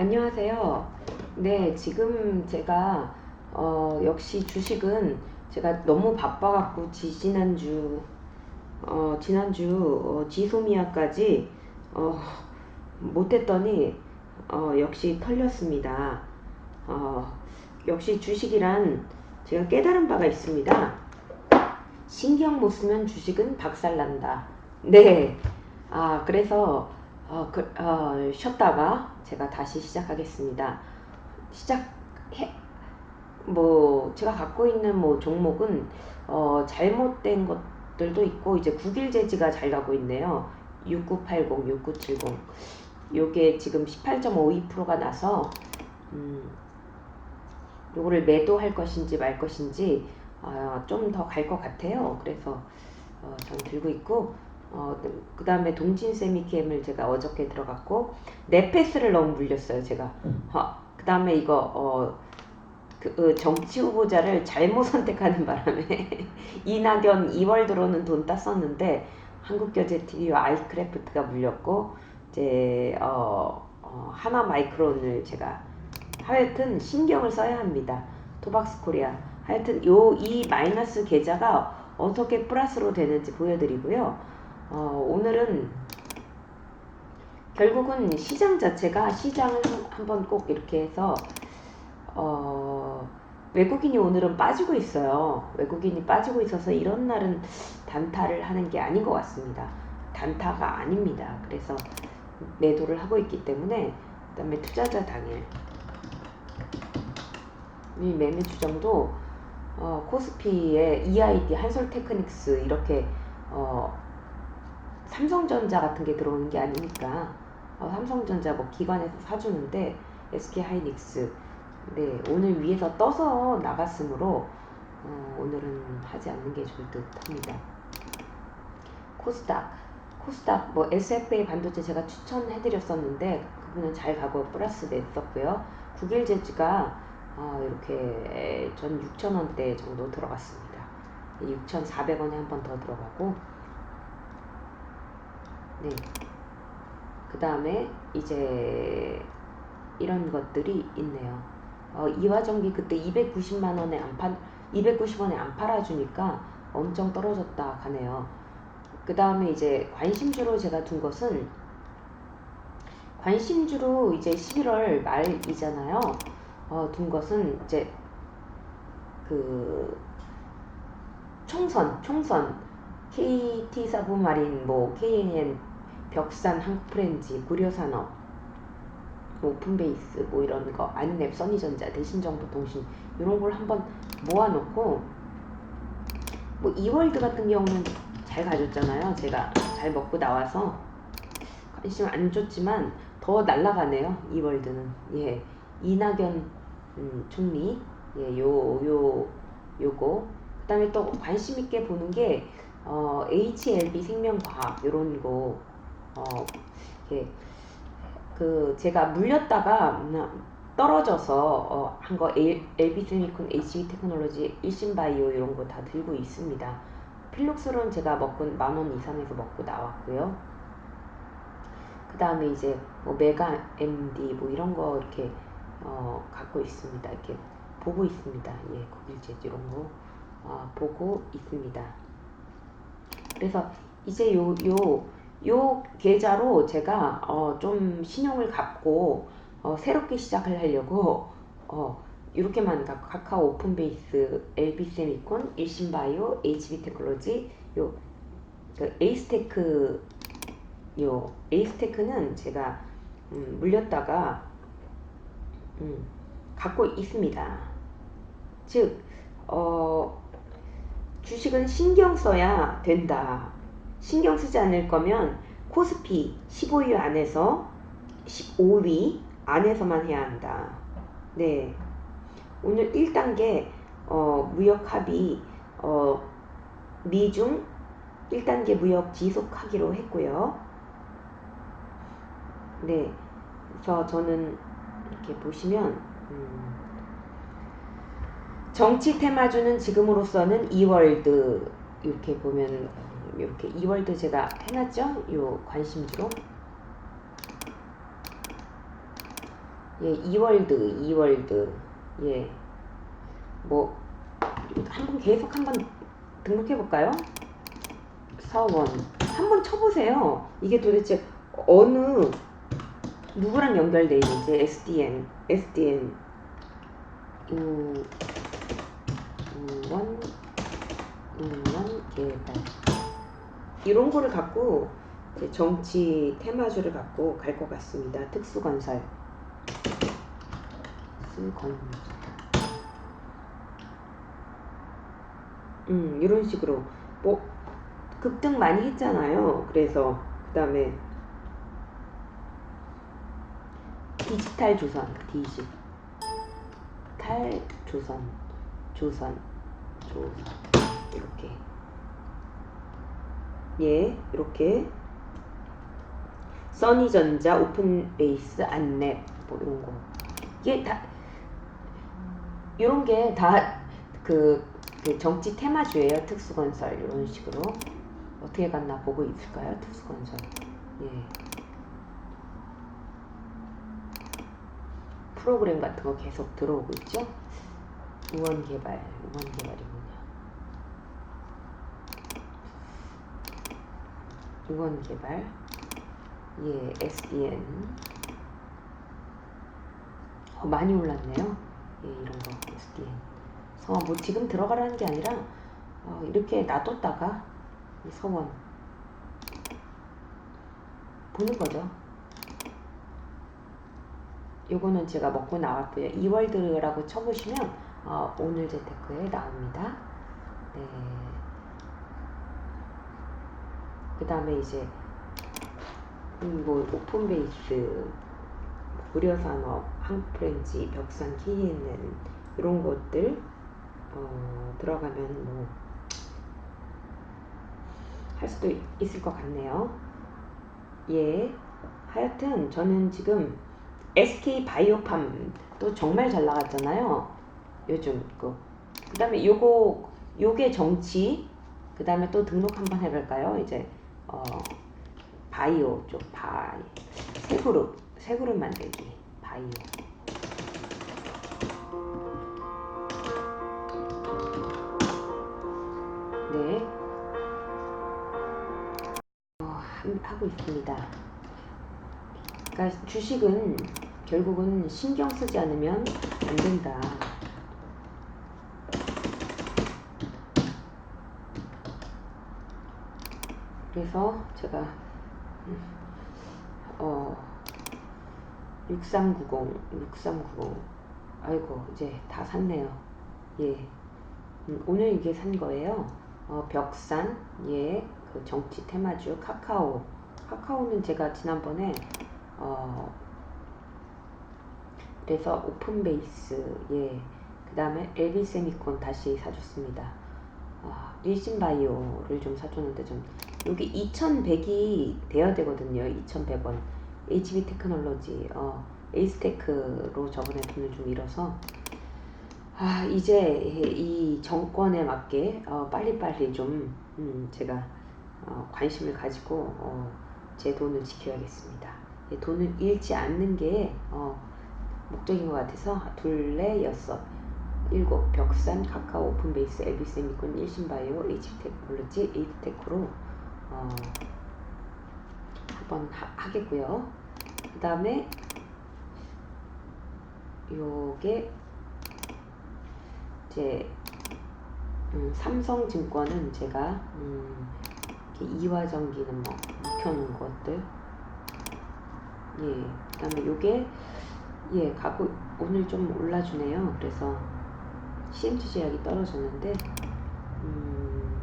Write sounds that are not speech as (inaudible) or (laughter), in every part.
안녕하세요. 네, 지금 제가 어, 역시 주식은 제가 너무 바빠갖고 지, 지난주 어, 지난주 어, 지소미아까지 어, 못했더니 어, 역시 털렸습니다. 어, 역시 주식이란 제가 깨달은 바가 있습니다. 신경 못 쓰면 주식은 박살난다. 네. 아, 그래서 어, 그, 어, 쉬었다가 제가 다시 시작하겠습니다. 시작해, 뭐, 제가 갖고 있는 뭐 종목은, 어, 잘못된 것들도 있고, 이제 국일 재지가 잘 가고 있네요. 6980, 6970. 요게 지금 18.52%가 나서, 음, 요거를 매도할 것인지 말 것인지, 어, 좀더 갈 것 같아요. 그래서, 어, 전 들고 있고, 어, 그 다음에 동진 세미캠을 제가 어저께 들어갔고, 네페스를 너무 물렸어요, 제가. 어, 그 다음에 이거, 어, 그, 그 정치 후보자를 잘못 (laughs) 선택하는 바람에, (laughs) 이낙연 2월 들어오는 돈 땄었는데, 한국경제TV와 아이크래프트가 물렸고, 이제, 어, 어, 하나 마이크론을 제가, 하여튼 신경을 써야 합니다. 토박스 코리아. 하여튼 요, 이 마이너스 계좌가 어떻게 플러스로 되는지 보여드리고요. 어, 오늘은 결국은 시장 자체가 시장을 한번 꼭 이렇게 해서 어, 외국인이 오늘은 빠지고 있어요. 외국인이 빠지고 있어서 이런 날은 단타를 하는 게 아닌 것 같습니다. 단타가 아닙니다. 그래서 매도를 하고 있기 때문에 그다음에 투자자 당일 이 매매 추정도 어, 코스피의 EID 한솔 테크닉스 이렇게 어, 삼성전자 같은 게 들어오는 게 아니니까 어, 삼성전자 뭐 기관에서 사주는데 SK 하이닉스 네 오늘 위에서 떠서 나갔으므로 어, 오늘은 하지 않는 게 좋을 듯 합니다. 코스닥 코스닥 뭐 SFA 반도체 제가 추천해드렸었는데 그분은 잘 가고 플러스 냈었고요. 국일제주가 어, 이렇게 전 6,000원대 정도 들어갔습니다. 6,400원에 한 번 더 들어가고 네. 그 다음에 이제 이런 것들이 있네요. 어, 이화전기 그때 290만 원에 안 팔, 290원에 안 팔아주니까 엄청 떨어졌다 가네요. 그 다음에 이제 관심주로 제가 둔 것은 관심주로 이제 11월 말이잖아요. 어, 둔 것은 이제 그 총선, 총선, KT 사부마린, 뭐 KNN 벽산, 한국프렌즈, 고려산업, 뭐 오픈베이스 뭐 이런 거, 안랩, 써니전자, 대신정보통신 이런 걸 한번 모아놓고 뭐 이월드 같은 경우는 잘 가졌잖아요. 제가 잘 먹고 나와서 관심 안 줬지만 더 날라가네요. 이월드는 예 이낙연 음, 총리 예요 요 요거 그 다음에 또 관심 있게 보는 게 어, HLB 생명과학 요런 거 어, 이렇게 그 제가 물렸다가 떨어져서 어, 한거 LB 세미콘, HB 테크놀로지, 일신바이오 이런 거 다 들고 있습니다. 필록스론 제가 먹고 만 원 이상에서 먹고 나왔고요. 그 다음에 이제 뭐 메가 MD 뭐 이런 거 이렇게 어, 갖고 있습니다. 이렇게 보고 있습니다. 예, 국일제 이런 거 어, 보고 있습니다. 그래서 이제 요, 요, 요 계좌로 제가 어, 좀 신용을 갚고 어, 새롭게 시작을 하려고 어, 이렇게만 카카오 오픈베이스, LB세미콘, 일신바이오, HB테크놀로지 요 그 에이스테크 요 에이스테크는 제가 음, 물렸다가 음, 갖고 있습니다. 즉 어, 주식은 신경 써야 된다. 신경 쓰지 않을 거면 코스피 15위 안에서 15위 안에서만 해야 한다. 네. 오늘 1단계 어, 무역 합의 어, 미중 1단계 무역 지속하기로 했고요. 네. 그래서 저는 이렇게 보시면 음, 정치 테마주는 지금으로서는 이월드 이렇게 보면 이렇게 이월드 제가 해놨죠? 요 관심주로 예, 이월드, 이월드. 예. 뭐, 한번 계속 한번 등록해 볼까요? 서원. 한번 쳐보세요. 이게 도대체 어느, 누구랑 연결돼 있는지, SDN, SDN. 우, 우원, 우원 개발. 이런 거를 갖고 정치 테마주를 갖고 갈 것 같습니다. 특수건설. 특수건설. 음, 이런 식으로 뭐 급등 많이 했잖아요. 그래서 그 다음에 디지털 조선, 디지털 조선, 조선, 조선 이렇게 예, 이렇게 써니전자, 오픈베이스, 안랩 뭐 이런 거 이게 다 이런 게다그 정치 테마주예요. 특수건설 이런 식으로 어떻게 갔나 보고 있을까요? 특수건설 예 프로그램 같은 거 계속 들어오고 있죠. 우원 개발, 우원 개발이 뭐냐? 우원 개발, 예, SDN. 어, 많이 올랐네요. 예, 이런 거 SDN. 어, 뭐 지금 들어가라는 게 아니라 어, 이렇게 놔뒀다가 이 서원 보는 거죠. 요거는 제가 먹고 나왔고요. 이월드라고 쳐보시면 어, 오늘 재테크에 나옵니다. 네. 그 다음에 이제 음, 뭐 오픈 베이스, 의료산업, 한프렌치, 벽산, KNN 이런 것들 어, 들어가면 뭐 할 수도 있- 있을 것 같네요. 예. 하여튼 저는 지금 SK 바이오팜도 정말 잘 나갔잖아요. 요즘 그 그다음에 요거 요게 정치 그다음에 또 등록 한번 해볼까요? 이제 어 바이오 쪽 바이 새 그룹 새 그룹 만들기 바이오 네 어, 한- 하고 있습니다. 그러니까 주식은 결국은 신경 쓰지 않으면 안 된다. 그래서 제가 음, 어 6390, 6390 아이고 이제 다 샀네요. 예. 음, 오늘 이게 산 거예요. 어, 벽산, 예, 그 정치 테마주 카카오. 카카오는 제가 지난번에 어, 그래서 오픈베이스, 예, 그 다음에 LB 세미콘 다시 사줬습니다. 아, 일신바이오를 좀 사줬는데 좀 여기 2,100이 돼야 되거든요. 2,100원. HB 테크놀로지, 어, 에이스테크로 저번에 돈을 좀 잃어서 아, 이제 이 정권에 맞게 어, 빨리빨리 좀 음, 제가 어, 관심을 가지고 어, 제 돈을 지켜야겠습니다. 예, 돈을 잃지 않는 게 어, 목적인 것 같아서 둘레 여섯 일곱 벽산 카카오 오픈베이스 에비세미콘 일신바이오 H테크놀로지 에이트테크로 어, 한번 하, 하겠고요. 그 다음에 요게 이제 음, 삼성증권은 제가 음, 이화전기는 뭐 묵혀놓은 것들 예 그 다음에 요게 예 가고 오늘 좀 올라주네요 그래서 CMT 제약이 떨어졌는데 음,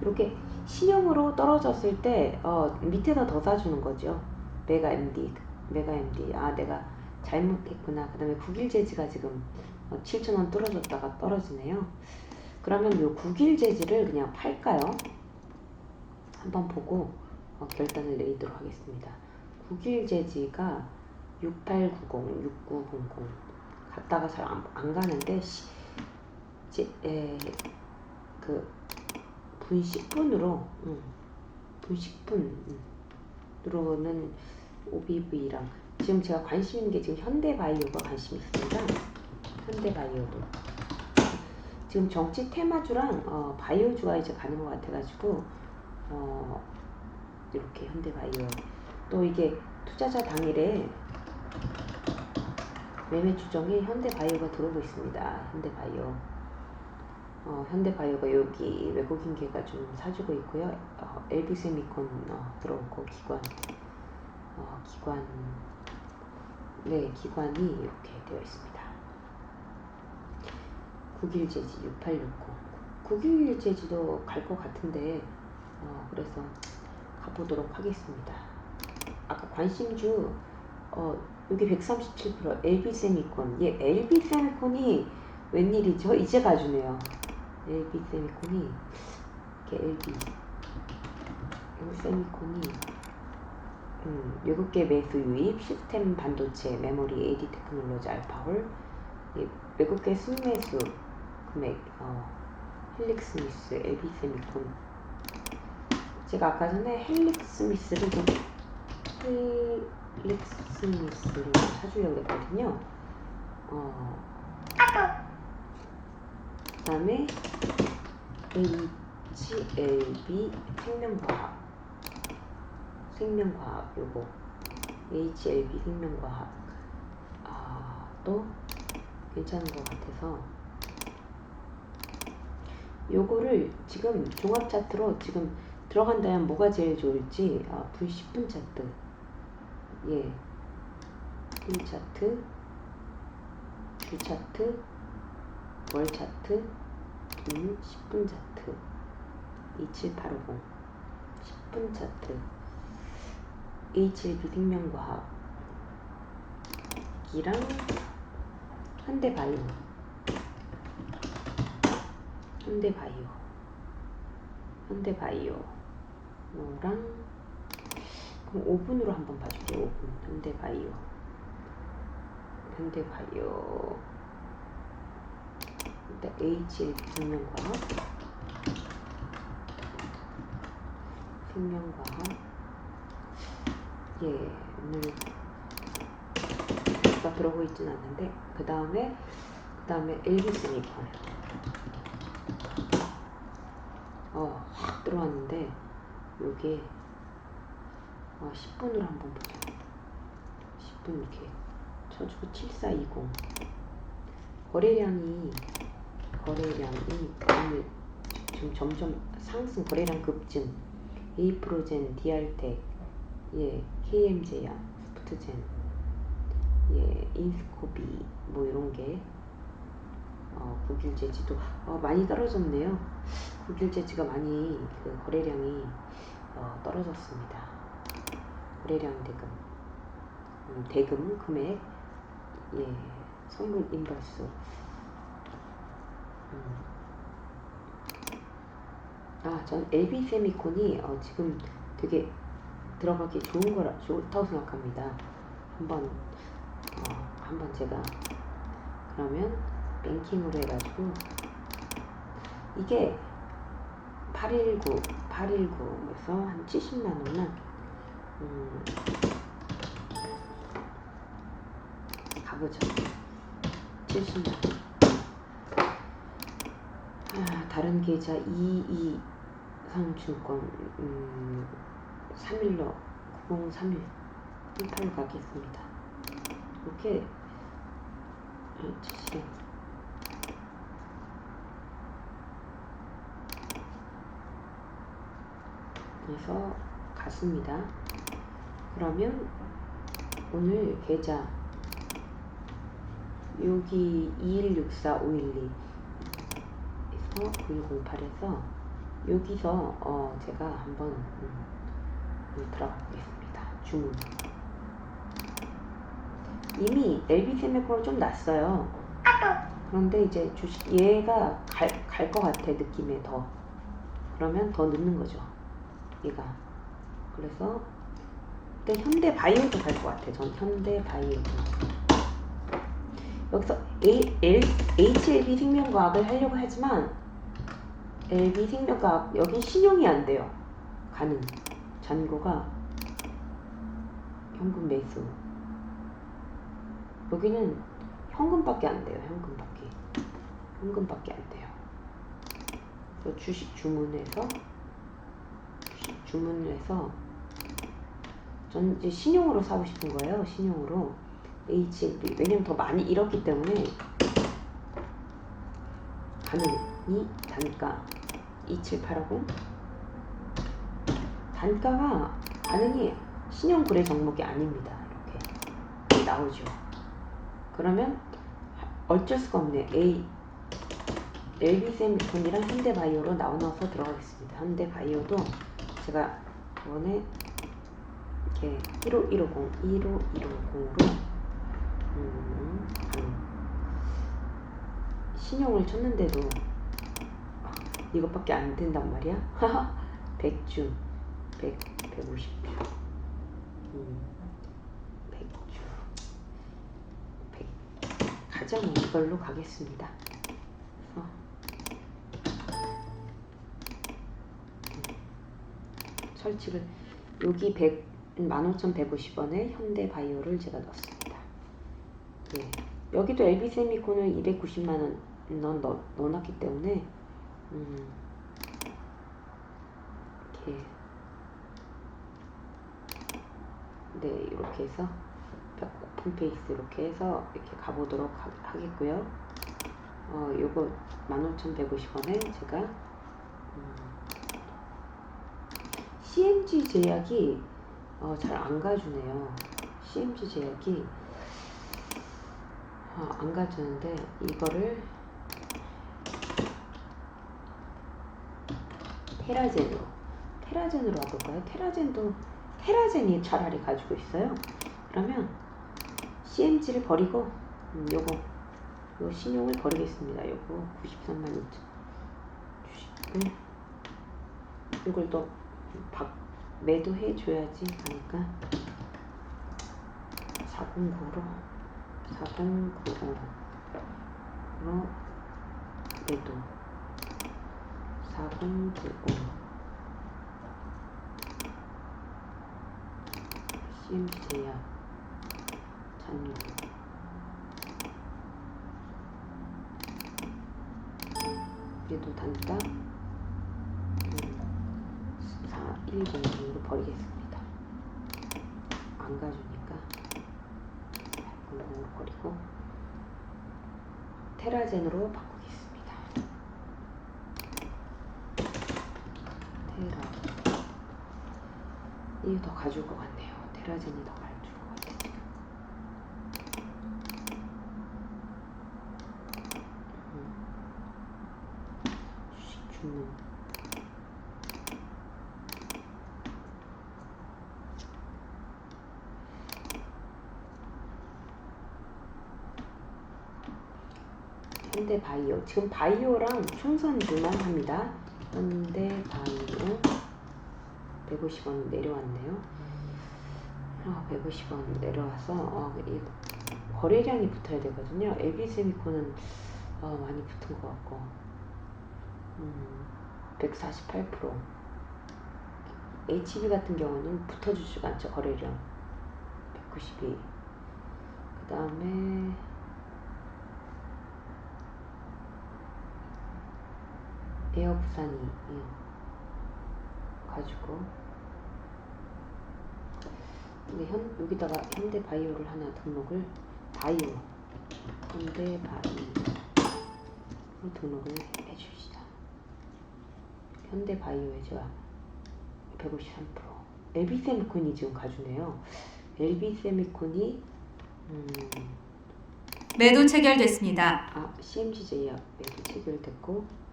이렇게 신형으로 떨어졌을 때 어, 밑에다 더 사주는 거죠 메가 MD 메가 MD 아 내가 잘못했구나. 그 다음에 국일재지가 지금 7,000원 떨어졌다가 떨어지네요. 그러면 요 국일재지를 그냥 팔까요? 한번 보고 어, 결단을 내리도록 하겠습니다. 국일재지가 6890, 6900 갔다가 잘 안 가는데 시, 이제 에, 그분 10분으로 음, 분 10분 음, 으로는 OBV랑 지금 제가 관심 있는 게 지금 현대바이오가 관심 있습니다. 현대바이오도. 지금 정치 테마주랑 어, 바이오주가 이제 가는 것 같아가지고 어, 이렇게 현대바이오. 또 이게 투자자 당일에 매매 추정에 현대바이오가 들어오고 있습니다. 현대바이오 어, 현대바이오가 여기 외국인계가 좀 사주고 있고요. 어, LB세미콘 어, 들어오고 기관 어, 기관 네 기관이 이렇게 되어 있습니다. 91제지 6860 91제지도 갈 것 같은데 어, 그래서 가보도록 하겠습니다. 아까 관심주 어, 여기 137% LB세미콘 얘 LB세미콘이 웬일이죠? 이제 가주네요. LB세미콘이 이렇게 LB 세미콘이 음, 외국계 매수 유입, 시스템 반도체, 메모리, AD 테크놀로지, 알파홀, 예, 외국계 순매수 금액, 어, 헬릭스미스, LB세미콘. 제가 아까 전에 헬릭스미스를 좀 헬 릭스미스를 사주려고 했거든요. 어, 그 다음에 HLB 생명과학. 생명과학 요거. HLB 생명과학. 아, 또 괜찮은 것 같아서. 요거를 지금 종합 차트로 지금 들어간다면 뭐가 제일 좋을지 아, V10분 차트 예. V 차트 주 차트 월 차트 음, 10분 차트. 27850 10분 차트. HLB 생명과학. 이랑 현대바이오. 현대바이오. 현대바이오. 랑 그럼 5분으로 한번 봐줄게요. 5분 현대바이오. 현대바이오. 일단 HLB 생명과학 생명과학 예 오늘 가 들어오고 있진 않는데 그 다음에 그 다음에 엘비스니콘 어확 들어왔는데 요게 어, 10분으로 한번 보자 10분 이렇게 쳐주고 7420 거래량이 거래량이 오늘 지금 점점 상승 거래량 급증 에이프로젠, 디알텍, 예, KM제약, 스프트젠, 예, 인스코비 뭐 이런 게 어, 국일제지도 어, 많이 떨어졌네요. 국일제지가 많이 그 거래량이 어, 떨어졌습니다. 거래량 대금, 음, 대금 금액, 예, 선물 인버스. 음. 아, 전 LB 세미콘이 어, 지금 되게 들어가기 좋은 거라 좋다고 생각합니다. 한번 어, 한번 제가 그러면 뱅킹으로 해가지고 이게 819 819에서 한 70만 원은 음, 가보죠. 70만 원. 아, 다른 계좌 22 삼성증권 음, 3일로 9031 18로 가겠습니다. 이렇게 치시면 그래서 갔습니다. 그러면 오늘 계좌 여기 2164 512에서 9108에서 여기서 어 제가 한번 음, 음, 들어가 보겠습니다. 주문 이미 LB세미코로 좀 났어요. 그런데 이제 주식 얘가 갈 갈 것 같아 느낌에 더 그러면 더 넣는 거죠. 얘가 그래서 근데 현대 바이오도 갈 것 같아. 전 현대 바이오도 여기서 A, L, HLB 생명과학을 하려고 하지만 LB 생명과학 여기 신용이 안 돼요. 가는 잔고가 현금 매수. 여기는 현금밖에 안 돼요. 현금밖에. 현금밖에 안 돼요. 그래서 주식 주문해서 주식 주문을 해서 전 이제 신용으로 사고 싶은 거예요. 신용으로 HLB 왜냐면 더 많이 잃었기 때문에 가능이 단가 2780 단가가 가능이 신용 거래 종목이 아닙니다. 이렇게 나오죠. 그러면 어쩔 수가 없네. A LB 세미콘이랑 현대바이오로 나눠서 들어가겠습니다. 현대바이오도 제가 이번에 이렇게 15150, 15150으로. 음, 음, 신용을 쳤는데도 아, 이것밖에 안 된단 말이야? 100주, 100, 150주, 음, 100주, 100 가자 뭐 이걸로 가겠습니다. 그래서 설치를 여기 100 15,150원에 현대바이오를 제가 넣었습니다. 네. 여기도 LB 세미콘을 290만 원 넣어놨기 때문에 음, 이렇게 네 이렇게 해서 오픈 페이스 이렇게 해서 이렇게 가보도록 하, 하겠고요. 어 요거 15,150원에 제가 음, CMG 제약이 어, 잘 안 가주네요. CMG 제약이 어, 안 가주는데 이거를 테라젠으로 테라젠으로 와볼까요? 테라젠도 테라젠이 차라리 가지고 있어요. 그러면 CMG를 버리고 음, 요거 요 신용을 버리겠습니다. 요거 93만 2천 주식을 이걸 또 박, 매도해 줘야지 하니까. 409로 4095로. 매도. 4095 CMC 제약 잔류. 매도 단가 4100으로 버리겠습니다. 안 가주니까 100으로 버리고 테라젠으로 바꾸겠습니다. 테라 이게 더 가져올 것 같네요. 테라젠이 더가져올 것 같아요. 음. 주식 주문 현대 바이오 지금 바이오랑 총선주만 합니다. 현대 바이오 150원 내려왔네요. 아, 150원 내려와서 어, 이 거래량이 붙어야 되거든요. 에비세미코는 어, 많이 붙은 것 같고 음, 148% HB 같은 경우는 붙어주지가 않죠 거래량 192. 그 다음에 에어 부산이 예. 가지고 근데 현 여기다가 현대 바이오를 하나 등록을 바이오 현대 바이오로 등록을 해줍시다. 현대 바이오에 제가 153% LB 세미콘이 지금 가주네요. LB 세미콘이 음, 매도 체결됐습니다. 아 제약 매도 체결됐고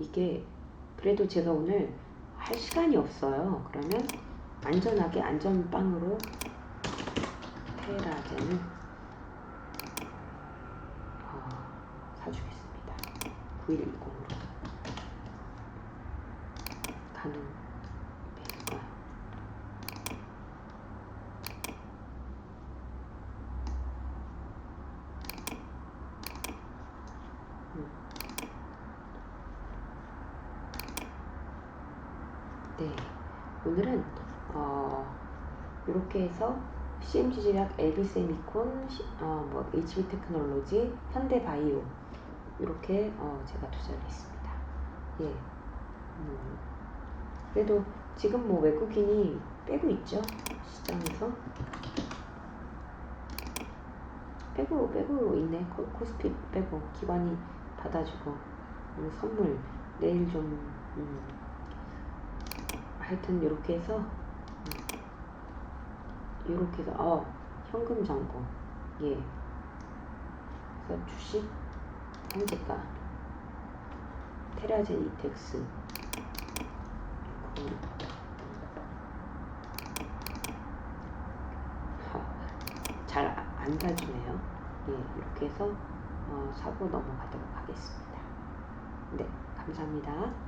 이게 그래도 제가 오늘 할 시간이 없어요. 그러면 안전하게 안전빵으로 테라젠을 어, 사주겠습니다. 9110으로 가능 될까요? 네, 오늘은 어, 이렇게 해서 CMG 제약, LB 세미콘, 시- 어, 뭐 HB 테크놀로지, 현대 바이오 이렇게 어, 제가 투자를 했습니다. 예. 음, 그래도 지금 뭐 외국인이 빼고 있죠 시장에서 빼고 빼고 있네 코, 코스피 빼고 기관이 받아주고 음, 선물 내일 좀 음, 하여튼 이렇게 해서 이렇게 해서 어 현금 잔고 예 그래서 주식 현재가 테라젠 이텍스 그, 잘안 사주네요. 예, 이렇게 해서 어, 사고 넘어가도록 하겠습니다. 네, 감사합니다.